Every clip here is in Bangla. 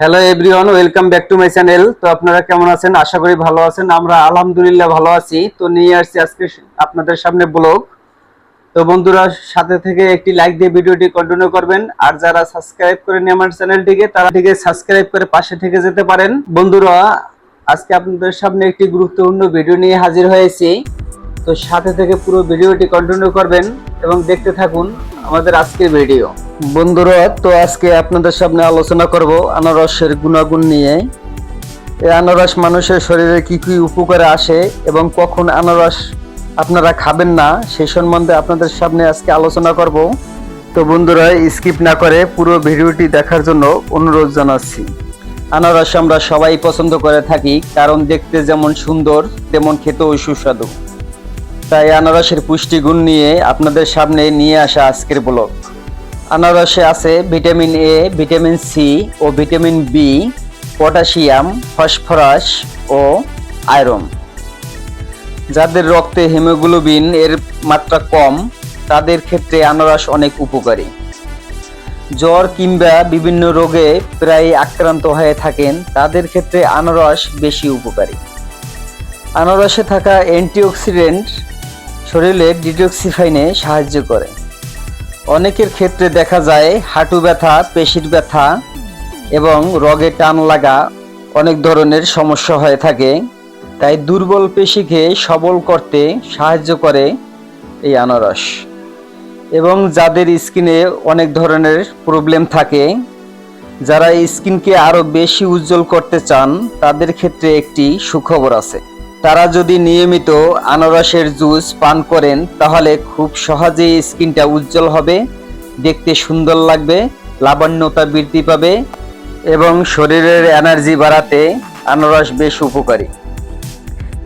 Hello everyone welcome back to my channel তো আপনারা কেমন আছেন? আশা করি ভালো আছেন। আমরা আলহামদুলিল্লাহ ভালো আছি। তো নিয়ে আসছি আজকে আপনাদের সামনে ব্লগ। তো বন্ধুরা, সাথে থেকে একটি লাইক দিয়ে ভিডিওটি কন্টিনিউ করবেন। আর যারা সাবস্ক্রাইব করেনি আমার চ্যানেলটিকে তারা থেকে সাবস্ক্রাইব করে পাশে থেকে যেতে পারেন। বন্ধুরা, আজকে আপনাদের সামনে একটি গুরুত্বপূর্ণ ভিডিও নিয়ে হাজির হয়েছি। তো সাথে থেকে পুরো ভিডিওটি কন্টিনিউ করবেন এবং দেখতে থাকুন আমাদের আজকের ভিডিও। বন্ধুরা, তো আজকে আপনাদের সামনে আলোচনা করব আনারসের গুণাগুণ নিয়ে। এই আনারস মানুষের শরীরে কি কি উপকারে আসে এবং কখন আনারস আপনারা খাবেন না সেই সম্বন্ধে আপনাদের সামনে আজকে আলোচনা করব। তো বন্ধুরা স্কিপ না করে পুরো ভিডিওটি দেখার জন্য অনুরোধ জানাচ্ছি। আনারস আমরা সবাই পছন্দ করে থাকি, কারণ দেখতে যেমন সুন্দর, তেমন খেতেও সুস্বাদু। তাই আনারসের পুষ্টিগুণ নিয়ে আপনাদের সামনে নিয়ে আসা আজকের ব্লগ। আনারসে আছে ভিটামিন এ ভিটামিন সি ও ভিটামিন বি পটাশিয়াম, ফসফরাস ও আয়রন। যাদের রক্তে হিমোগ্লোবিন এর মাত্রা কম, তাদের ক্ষেত্রে আনারস অনেক উপকারী। জ্বর কিংবা বিভিন্ন রোগে প্রায় আক্রান্ত হয়ে থাকেন, তাদের ক্ষেত্রে আনারস বেশি উপকারী। আনারসে থাকা অ্যান্টিঅক্সিডেন্ট শরীরে ডিটক্সিফাইনে সাহায্য করে। অনেকের ক্ষেত্রে দেখা যায় হাঁটু ব্যথা, পেশির ব্যথা এবং রগে টান লাগা অনেক ধরনের সমস্যা হয়ে থাকে। তাই দুর্বল পেশিকে সবল করতে সাহায্য করে এই আনারস। এবং যাদের স্কিনে অনেক ধরনের প্রবলেম থাকে, যারা স্কিনকে আরও বেশি উজ্জ্বল করতে চান, তাদের ক্ষেত্রে একটি সুখবর আছে। তারা যদি নিয়মিত আনারসের জুস পান করেন, তাহলে খুব সহজেই স্কিনটা উজ্জ্বল হবে, দেখতে সুন্দর লাগবে, লাবণ্যতা বৃদ্ধি পাবে এবং শরীরের এনার্জি বাড়াতে আনারস বেশ উপকারী।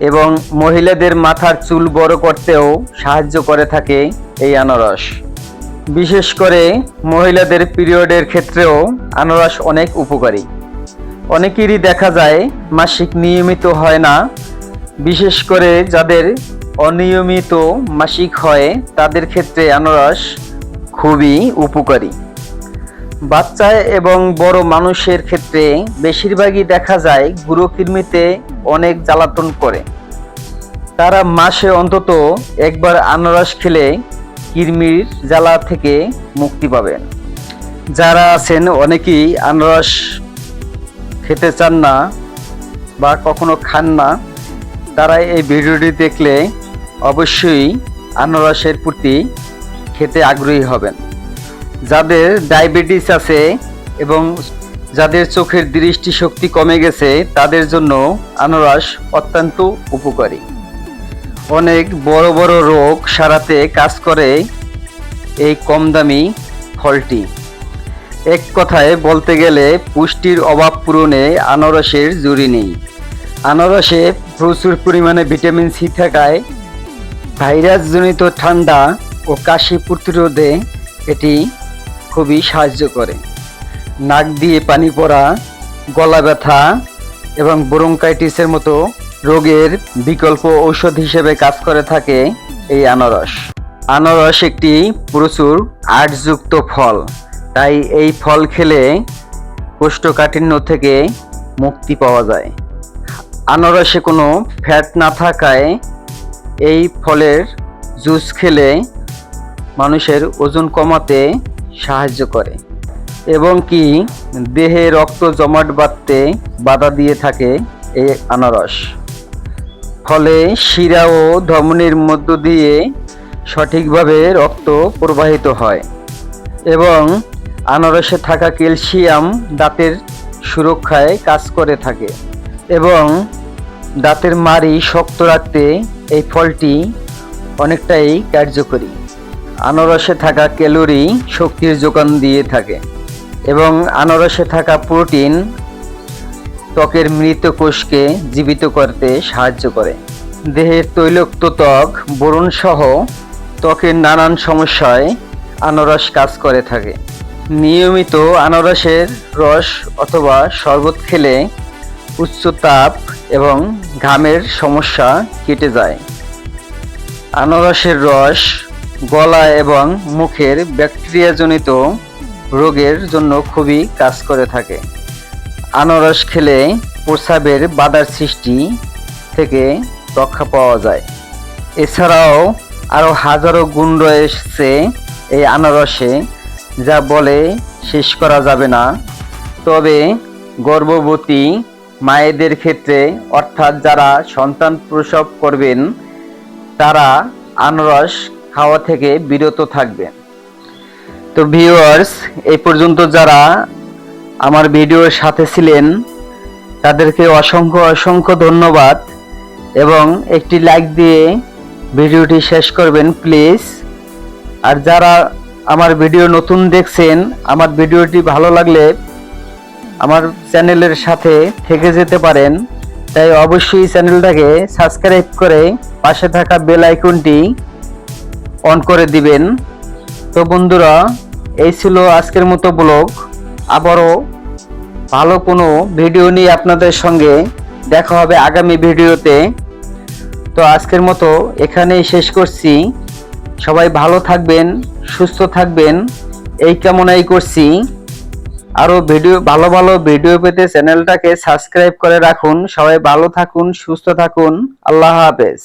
এবং মহিলাদের মাথার চুল বড় করতেও সাহায্য করে থাকে এই আনারস। বিশেষ করে মহিলাদের পিরিয়ডের ক্ষেত্রেও আনারস অনেক উপকারী। অনেকেরই দেখা যায়, মাসিক নিয়মিত হয় না বিশেষ করে যাদের অনিয়মিত মাসিক হয়, তাদের ক্ষেত্রে আনারস খুবই উপকারী। বাচ্চা এবং বড় মানুষের ক্ষেত্রে বেশিরভাগই দেখা যায় গুঁড়োকৃমিতে অনেক জ্বালাতন করে। তারা মাসে অন্তত একবার আনারস খেলে কৃমির জ্বালা থেকে মুক্তি পাবেন যারা আছেন অনেকেই আনারস খেতে চান না বা কখনো খান না। তারা এই ভিডিওটি দেখলে অবশ্যই আনারসের প্রতি খেতে আগ্রহী হবেন। যাদের ডায়াবেটিস আছে এবং যাদের চোখের দৃষ্টিশক্তি কমে গেছে, তাদের জন্য আনারস অত্যন্ত উপকারী। অনেক বড় বড় রোগ সারাতে কাজ করে এই কম দামি ফলটি। এক কথায় বলতে গেলে পুষ্টির অভাব পূরণে আনারসের জুড়ি নেই। আনারসে প্রচুর পরিমাণে ভিটামিন সি থাকায় ভাইরাসজনিত ঠান্ডা ও কাশি প্রতিরোধে এটি খুবই সাহায্য করে। নাক দিয়ে পানি পড়া, গলা ব্যথা এবং ব্রঙ্কাইটিসের মতো রোগের বিকল্প ঔষধ হিসেবে কাজ করে থাকে এই আনারস। আনারস একটি প্রচুর আটযুক্ত ফল, তাই এই ফল খেলে কোষ্ঠকাঠিন্য থেকে মুক্তি পাওয়া যায়। আনারসে কোনো ফ্যাট না থাকায় এই ফলের জুস খেলে মানুষের ওজন কমাতে সাহায্য করে এবং কি দেহে রক্ত জমাট বাঁধতে বাধা দিয়ে থাকে এই আনারস। ফলে শিরা ও ধমনির মধ্য দিয়ে সঠিকভাবে রক্ত প্রবাহিত হয় এবং আনারসে থাকা ক্যালসিয়াম দাঁতের সুরক্ষায় কাজ করে থাকে। এবং দাঁতের মাড়ি শক্ত রাখতে এই ফলটি অনেকটাই কার্যকরী। আনারসে থাকা ক্যালোরি শক্তির যোগান দিয়ে থাকে এবং আনারসে থাকা প্রোটিন ত্বকের মৃত কোষকে জীবিত করতে সাহায্য করে। দেহের তৈলক্ত ত্বক বোরন সহ ত্বকের নানান সমস্যায় আনারস কাজ করে থাকে। নিয়মিত আনারসের রস অথবা শরবত খেলে উচ্চ তাপ এবং ঘামের সমস্যা কেটে যায়। আনারসের রস গলা এবং মুখের ব্যাকটেরিয়াজনিত রোগের জন্য খুবই কাজ করে থাকে। আনারস খেলে প্রস্রাবের বাধার সৃষ্টি থেকে রক্ষা পাওয়া যায়। এছাড়াও আরও হাজারো গুণ রয়েছে এই আনারসে, যা বলে শেষ করা যাবে না। তবে গর্ভবতী মায়েদের ক্ষেত্রে, অর্থাৎ যারা সন্তান প্রসব করবেন, তারা আনারস খাওয়া থেকে বিরত থাকবেন। তো ভিউয়ার্স এই পর্যন্ত যারা আমার ভিডিওর সাথে ছিলেন, তাদেরকে অসংখ্য অসংখ্য ধন্যবাদ এবং একটি লাইক দিয়ে ভিডিওটি শেষ করবেন, প্লিজ। আর যারা আমার ভিডিও নতুন দেখছেন, আমার ভিডিওটি ভালো লাগলে আমার চ্যানেলের সাথে থেকে যেতে পারেন। তাই অবশ্যই চ্যানেলটাকে সাবস্ক্রাইব করে পাশে থাকা বেল আইকনটি অন করে দিবেন। তো বন্ধুরা, এই ছিল আজকের মতো ব্লগ। আবারও ভালো কোনো ভিডিও নিয়ে আপনাদের সঙ্গে দেখা হবে আগামী ভিডিওতে। তো আজকের মতো এখানেই শেষ করছি। সবাই ভালো থাকবেন, সুস্থ থাকবেন। এই কামনাই করছি। আরও ভিডিও, ভালো ভালো ভিডিও পেতে চ্যানেলটাকে সাবস্ক্রাইব করে রাখুন। সবাই ভালো থাকুন, সুস্থ থাকুন। আল্লাহ হাফেজ।